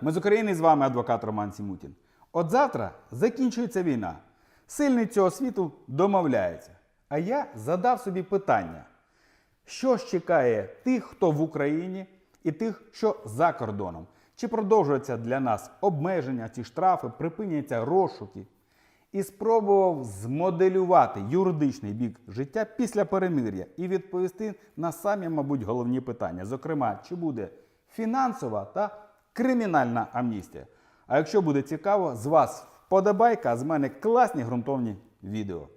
Ми з України з вами адвокат Роман Сімутін. От завтра закінчується війна. Сильний цього світу домовляється. А я задав собі питання: що ж чекає тих, хто в Україні, і тих, що за кордоном? Чи продовжуються для нас обмеження, ці штрафи, припиняться розшуки? І спробував змоделювати юридичний бік життя після перемир'я і відповісти на самі, мабуть, головні питання. Зокрема, чи буде фінансова та кримінальна амністія. А якщо буде цікаво, з вас вподобайка, а з мене класні ґрунтовні відео.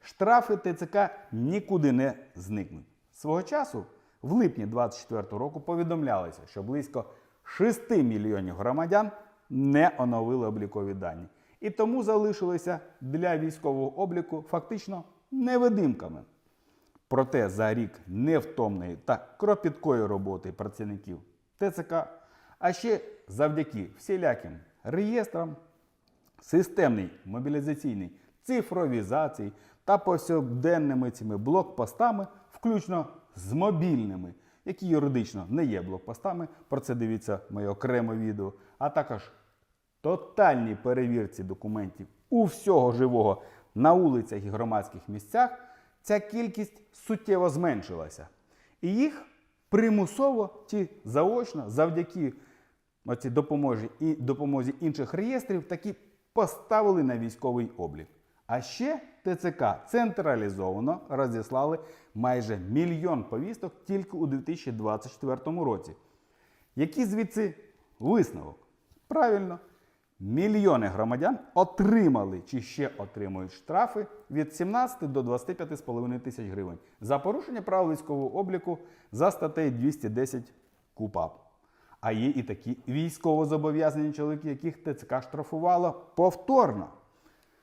Штрафи ТЦК нікуди не зникнуть. Свого часу, в липні 2024 року, повідомлялося, що близько 6 мільйонів громадян не оновили облікові дані. І тому залишилися для військового обліку фактично невидимками. Проте за рік невтомної та кропіткої роботи працівників ТЦК, а ще завдяки всіляким реєстрам, системній мобілізаційній цифровізації та повсякденними цими блокпостами, включно з мобільними, які юридично не є блокпостами, про це дивіться моє окреме відео, а також тотальній перевірці документів у всього живого на вулицях і громадських місцях, ця кількість суттєво зменшилася. І їх примусово чи заочно завдяки оцій допомозі, і допомозі інших реєстрів таки поставили на військовий облік. А ще ТЦК централізовано розіслали майже мільйон повісток тільки у 2024 році. Який звідси висновок? Правильно, мільйони громадян отримали чи ще отримують штрафи від 17 до 25,5 тисяч гривень за порушення правил військового обліку за статтею 210 КУПАП. А є і такі військовозобов'язані чоловіки, яких ТЦК штрафувало повторно.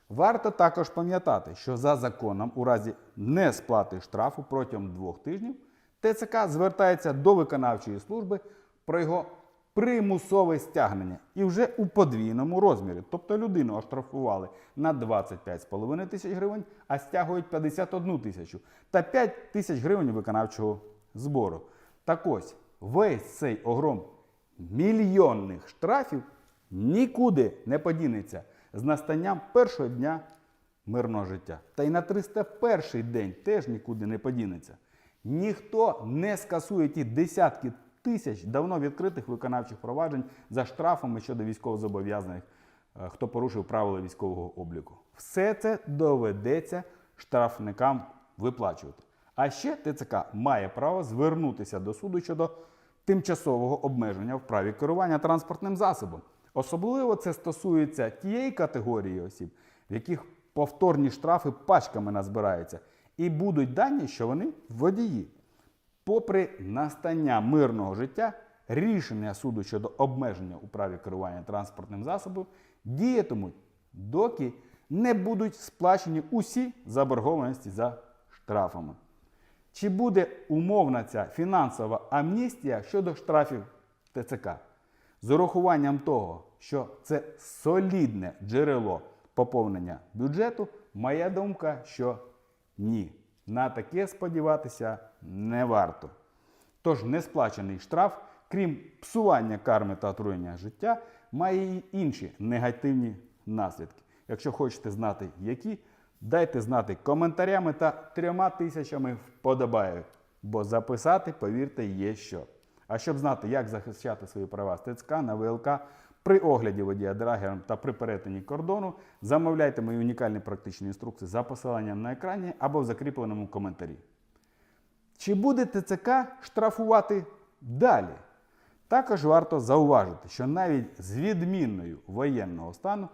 Варто також пам'ятати, що за законом, у разі несплати штрафу протягом двох тижнів, ТЦК звертається до виконавчої служби про його примусове стягнення і вже у подвійному розмірі. Тобто людину оштрафували на 25,5 тисяч гривень, а стягують 51 тисячу та 5 тисяч гривень виконавчого збору. Так ось, весь цей огром мільйонних штрафів нікуди не подінеться з настанням першого дня мирного життя. Та й на 301 день теж нікуди не подінеться. Ніхто не скасує ті десятки тисяч давно відкритих виконавчих проваджень за штрафами щодо військовозобов'язаних, е, хто порушив правила військового обліку. Все це доведеться штрафникам виплачувати. А ще ТЦК має право звернутися до суду щодо тимчасового обмеження в праві керування транспортним засобом. Особливо це стосується тієї категорії осіб, в яких повторні штрафи пачками назбираються, і будуть дані, що вони водії. Попри настання мирного життя, рішення суду щодо обмеження у праві керування транспортним засобом діятимуть, доки не будуть сплачені усі заборгованості за штрафами. Чи буде умовна ця фінансова амністія щодо штрафів ТЦК? З урахуванням того, що це солідне джерело поповнення бюджету, моя думка, що ні. На таке сподіватися не варто. Тож несплачений штраф, крім псування карми та отруєння життя, має і інші негативні наслідки. Якщо хочете знати, які, дайте знати коментарями та трьома тисячами вподобайок, бо записати, повірте, є що. А щоб знати, як захищати свої права з ТЦК на ВЛК при огляді водія драгером та при перетині кордону, замовляйте мої унікальні практичні інструкції за посиланням на екрані або в закріпленому коментарі. Чи буде ТЦК штрафувати далі? Також варто зауважити, що навіть з відмінною воєнного стану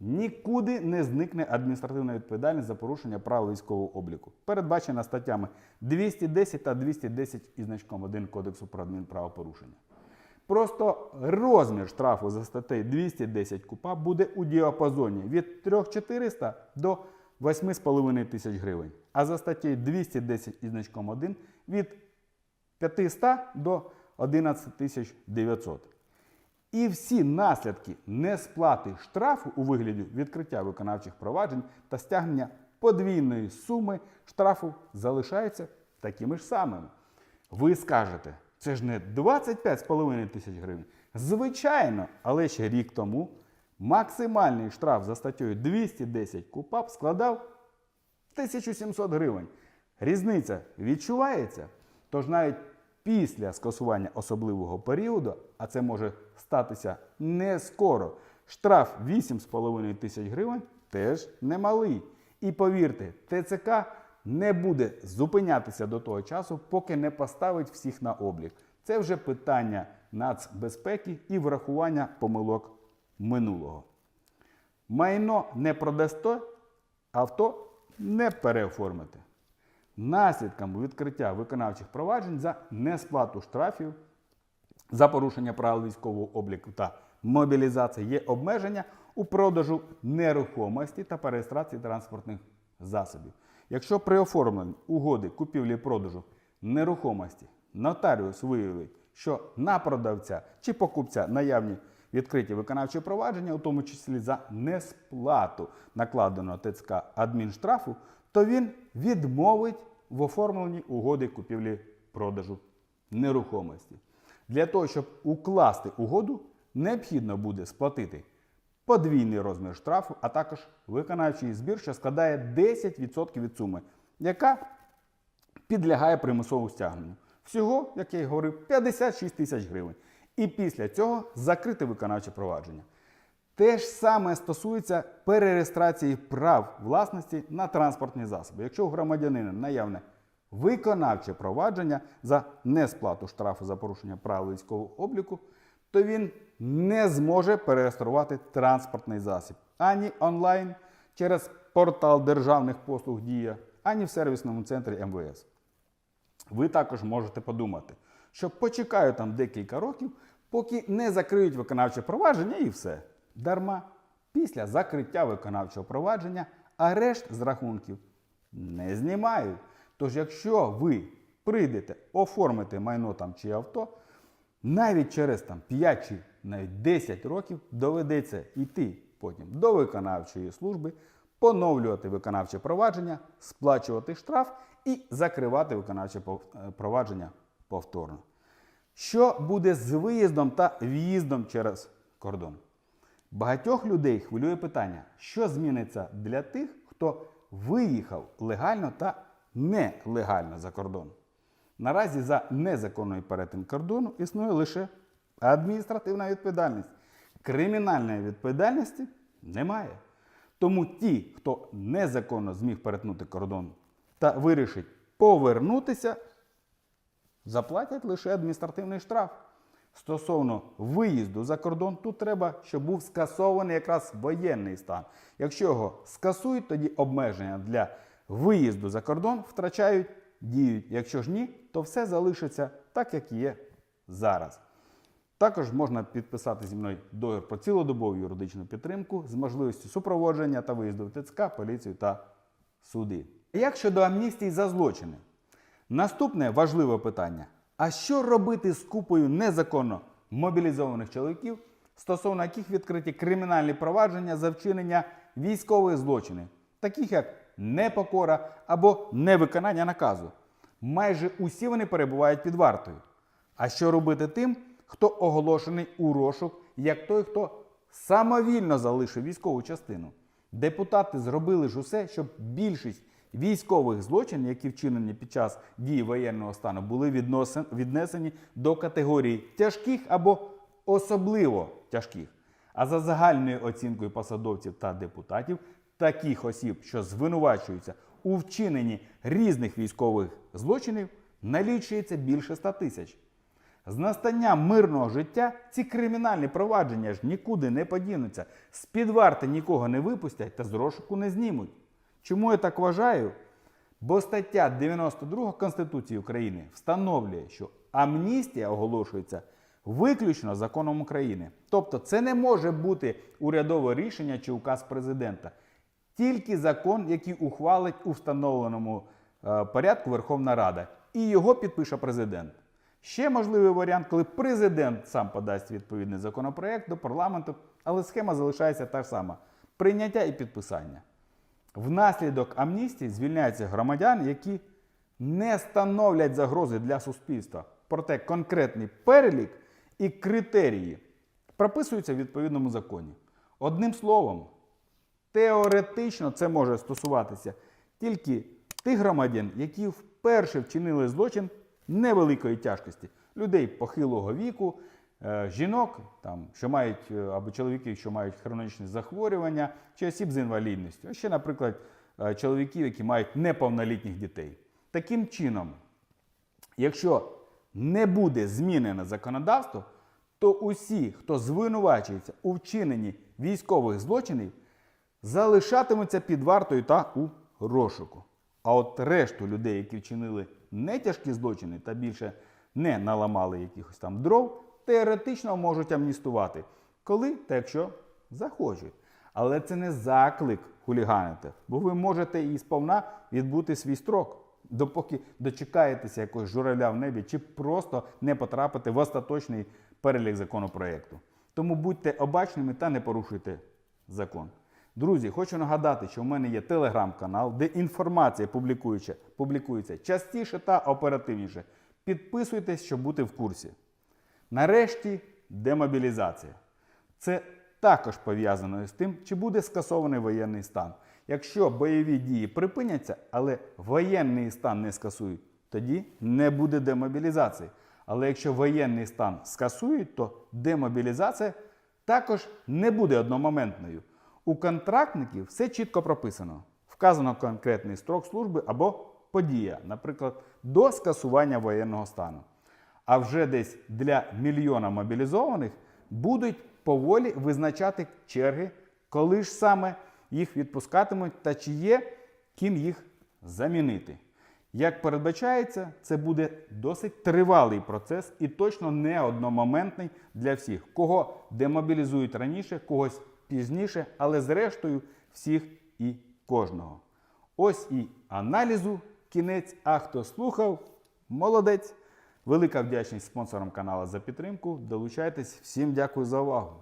нікуди не зникне адміністративна відповідальність за порушення правил військового обліку, передбачена статтями 210 та 210 із значком 1 Кодексу про адмінправопорушення. Просто розмір штрафу за статтею 210 КУПА буде у діапазоні від 3400 до 8,5 тисяч гривень, а за статтею 210 із значком 1 від 500 до 11 тисяч 900. І всі наслідки несплати штрафу у вигляді відкриття виконавчих проваджень та стягнення подвійної суми штрафу залишаються такими ж самими. Ви скажете, це ж не 25,5 тисяч гривень, Звичайно, але ще рік тому максимальний штраф за статтею 210 КУПАП складав 1700 гривень. Різниця відчувається. Тож навіть після скасування особливого періоду, а це може статися не скоро, штраф 8,5 тисяч гривень теж немалий. І повірте, ТЦК не буде зупинятися до того часу, поки не поставить всіх на облік. Це вже питання нацбезпеки і врахування помилок минулого. Майно не продасте, авто не переоформите. Наслідком відкриття виконавчих проваджень за несплату штрафів за порушення правил військового обліку та мобілізації є обмеження у продажу нерухомості та перереєстрації транспортних засобів. Якщо при оформленні угоди купівлі-продажу нерухомості нотаріус виявить, що на продавця чи покупця наявні відкриті виконавчі провадження, у тому числі за несплату накладеного ТЦК адмінштрафу, то він відмовить в оформленні угоди купівлі-продажу нерухомості. Для того, щоб укласти угоду, необхідно буде сплатити подвійний розмір штрафу, а також виконавчий збір, що складає 10% від суми, яка підлягає примусовому стягненню. Всього, як я й говорив, 56 тисяч гривень. І після цього закрити виконавче провадження. Те ж саме стосується перереєстрації прав власності на транспортні засоби. Якщо у громадянина наявне виконавче провадження за несплату штрафу за порушення правил військового обліку, то він не зможе перереєструвати транспортний засіб ані онлайн через портал державних послуг Дія, ані в сервісному центрі МВС. Ви також можете подумати, що почекаю там декілька років, поки не закриють виконавче провадження і все. Дарма. Після закриття виконавчого провадження арешт з рахунків не знімають. Тож, якщо ви прийдете оформити майно там чи авто, навіть через там 5 чи навіть 10 років доведеться йти потім до виконавчої служби, поновлювати виконавче провадження, сплачувати штраф і закривати виконавче е, провадження повторно. Що буде з виїздом та в'їздом через кордон? Багатьох людей хвилює питання, що зміниться для тих, хто виїхав легально та нелегально за кордон. Наразі за незаконний перетин кордону існує лише адміністративна відповідальність. Кримінальної відповідальності немає. Тому ті, хто незаконно зміг перетнути кордон та вирішить повернутися, заплатять лише адміністративний штраф. Стосовно виїзду за кордон, тут треба, щоб був скасований якраз воєнний стан. Якщо його скасують, тоді обмеження для виїзду за кордон втрачають діють. Якщо ж ні, то все залишиться так, як є зараз. Також можна підписати зі мною договір про цілодобову юридичну підтримку з можливістю супроводження та виїзду в ТЦК, поліцію та суди. Як щодо амністії за злочини? Наступне важливе питання: а що робити з купою незаконно мобілізованих чоловіків, стосовно яких відкриті кримінальні провадження за вчинення військових злочинів, таких як непокора або невиконання наказу? Майже усі вони перебувають під вартою. А що робити тим, хто оголошений у розшук, як той, хто самовільно залишив військову частину? Депутати зробили ж усе, щоб більшість військових злочинів, які вчинені під час дії воєнного стану, були віднесені до категорії тяжких або особливо тяжких. А за загальною оцінкою посадовців та депутатів, таких осіб, що звинувачуються у вчиненні різних військових злочинів, налічується більше 100 тисяч. З настанням мирного життя ці кримінальні провадження ж нікуди не подінуться, з-під варти нікого не випустять та з розшуку не знімуть. Чому я так вважаю? Бо стаття 92 Конституції України встановлює, що амністія оголошується виключно законом України. Тобто це не може бути урядове рішення чи указ президента. Тільки закон, який ухвалить у встановленому е, порядку Верховна Рада, і його підпише президент. Ще можливий варіант, коли президент сам подасть відповідний законопроект до парламенту, але схема залишається та ж сама: прийняття і підписання. Внаслідок амністії звільняються громадяни, які не становлять загрози для суспільства. Проте конкретний перелік і критерії прописуються в відповідному законі. Одним словом, теоретично це може стосуватися тільки тих громадян, які вперше вчинили злочин невеликої тяжкості, людей похилого віку, жінок, там, що мають, е, або чоловіків, що мають хронічні захворювання, чи осіб з інвалідністю, а ще, наприклад, е, чоловіків, які мають неповнолітніх дітей. Таким чином, якщо не буде змінене законодавство, то усі, хто звинувачується у вчиненні військових злочинів, залишатимуться під вартою та у розшуку. А от решту людей, які вчинили не тяжкі злочини та більше не наламали якихось там дров, теоретично можуть амністувати, коли та якщо захочуть. Але це не заклик хуліганити, бо ви можете і сповна відбути свій строк, допоки дочекаєтеся якогось журавля в небі, чи просто не потрапите в остаточний перелік законопроекту. Тому будьте обачними та не порушуйте закон. Друзі, хочу нагадати, що в мене є телеграм-канал, де інформація публікується, частіше та оперативніше. Підписуйтесь, щоб бути в курсі. Нарешті демобілізація. Це також пов'язано з тим, чи буде скасований воєнний стан. Якщо бойові дії припиняться, але воєнний стан не скасують, тоді не буде демобілізації. Але якщо воєнний стан скасують, то демобілізація також не буде одномоментною. У контрактників все чітко прописано. Вказано конкретний строк служби або подія, наприклад, до скасування воєнного стану. А вже десь для мільйона мобілізованих будуть поволі визначати черги, коли ж саме їх відпускатимуть та чи є ким їх замінити. Як передбачається, це буде досить тривалий процес і точно не одномоментний для всіх, кого демобілізують раніше, когось пізніше, але зрештою всіх і кожного. Ось і аналізу кінець. А хто слухав, молодець. Велика вдячність спонсорам каналу за підтримку. Долучайтесь. Всім дякую за увагу.